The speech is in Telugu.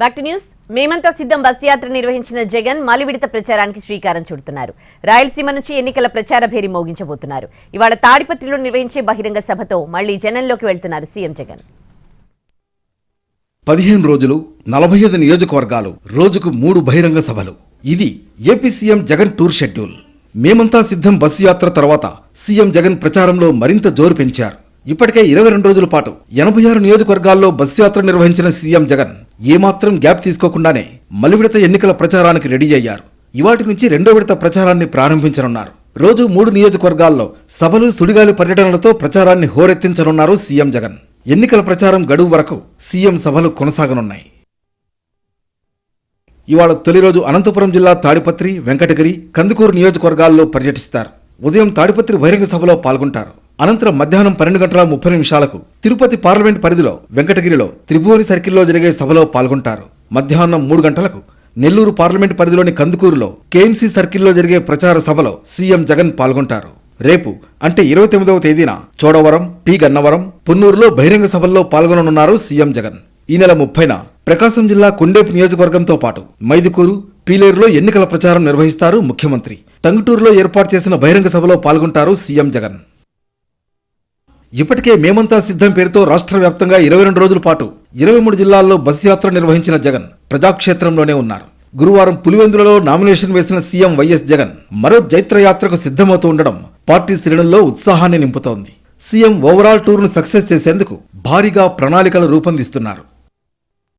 Back to news. మేమంతా సిద్ధం బస్ యాత్ర నిర్వహించిన జగన్ మలి విడత ప్రచారానికి శ్రీకారం చుడుతున్నారు. రాయలసీమ నుంచి ఎన్నికల ప్రచార భేరి మోగించబోతున్నారు. ఇవాళ తాడిపత్రిలో నిర్వహించే బహిరంగ సభతో మళ్ళీ జనంలోకి వెళ్తున్నారు సీఎం జగన్. పదిహేను రోజులు నలభై ఐదు నియోజకవర్గాలు రోజుకు మూడు బహిరంగ సభలు. ఇది AP CM Jagan tour schedule. మేమంతా సిద్ధం బస్సు యాత్ర తర్వాత సీఎం జగన్ ప్రచారంలో మరింత జోరు పెంచారు. ఇప్పటికే ఇరవై రెండు రోజుల పాటు ఎనభై ఆరు నియోజకవర్గాల్లో బస్సు యాత్ర నిర్వహించిన సీఎం జగన్ ఏమాత్రం గ్యాప్ తీసుకోకుండానే మలి విడత ఎన్నికల ప్రచారానికి రెడీ అయ్యారు. ఇవాటి నుంచి రెండో విడత ప్రచారాన్ని ప్రారంభించనున్నారు. రోజు మూడు నియోజకవర్గాల్లో సభలు సుడిగాలి పర్యటనలతో ప్రచారాన్ని హోరెత్తించనున్నారు సీఎం జగన్. ఎన్నికల ప్రచారం గడువు వరకు సీఎం సభలు కొనసాగనున్నాయి. ఇవాళ తొలి రోజు అనంతపురం జిల్లా తాడిపత్రి వెంకటగిరి కందుకూరు నియోజకవర్గాల్లో పర్యటిస్తారు. ఉదయం తాడిపత్రి బహిరంగ సభలో పాల్గొంటారు. అనంతరం మధ్యాహ్నం పన్నెండు గంటల ముప్పై నిమిషాలకు తిరుపతి పార్లమెంట్ పరిధిలో వెంకటగిరిలో త్రిభువని సర్కిల్లో జరిగే సభలో పాల్గొంటారు. మధ్యాహ్నం మూడు గంటలకు నెల్లూరు పార్లమెంట్ పరిధిలోని కందుకూరులో కేఎంసీ సర్కిల్లో జరిగే ప్రచార సభలో సీఎం జగన్ పాల్గొంటారు. రేపు అంటే ఇరవై తొమ్మిదవ తేదీన చోడవరం పి గన్నవరం పున్నూరులో బహిరంగ సభల్లో పాల్గొననున్నారు సీఎం జగన్. ఈ నెల ముప్పైన ప్రకాశం జిల్లా కుండేపు నియోజకవర్గంతో పాటు మైదుకూరు పీలేరులో ఎన్నికల ప్రచారం నిర్వహిస్తారు ముఖ్యమంత్రి. టంగుటూరులో ఏర్పాటు చేసిన బహిరంగ సభలో పాల్గొంటారు సీఎం జగన్. ఇప్పటికే మేమంతా సిద్ధం పేరుతో రాష్ట్ర వ్యాప్తంగా ఇరవై రెండు రోజుల పాటు ఇరవై మూడు జిల్లాల్లో బస్సు యాత్ర నిర్వహించిన జగన్ ప్రజాక్షేత్రంలోనే ఉన్నారు. గురువారం పులివెందులలో నామినేషన్ వేసిన సీఎం వైఎస్ జగన్ మరో జైత్ర యాత్రకు సిద్ధమవుతూ ఉండడం పార్టీ శ్రేణుల్లో ఉత్సాహాన్ని నింపుతోంది. సీఎం ఓవరాల్ టూర్ను సక్సెస్ చేసేందుకు భారీగా ప్రణాళికలు రూపొందిస్తున్నారు.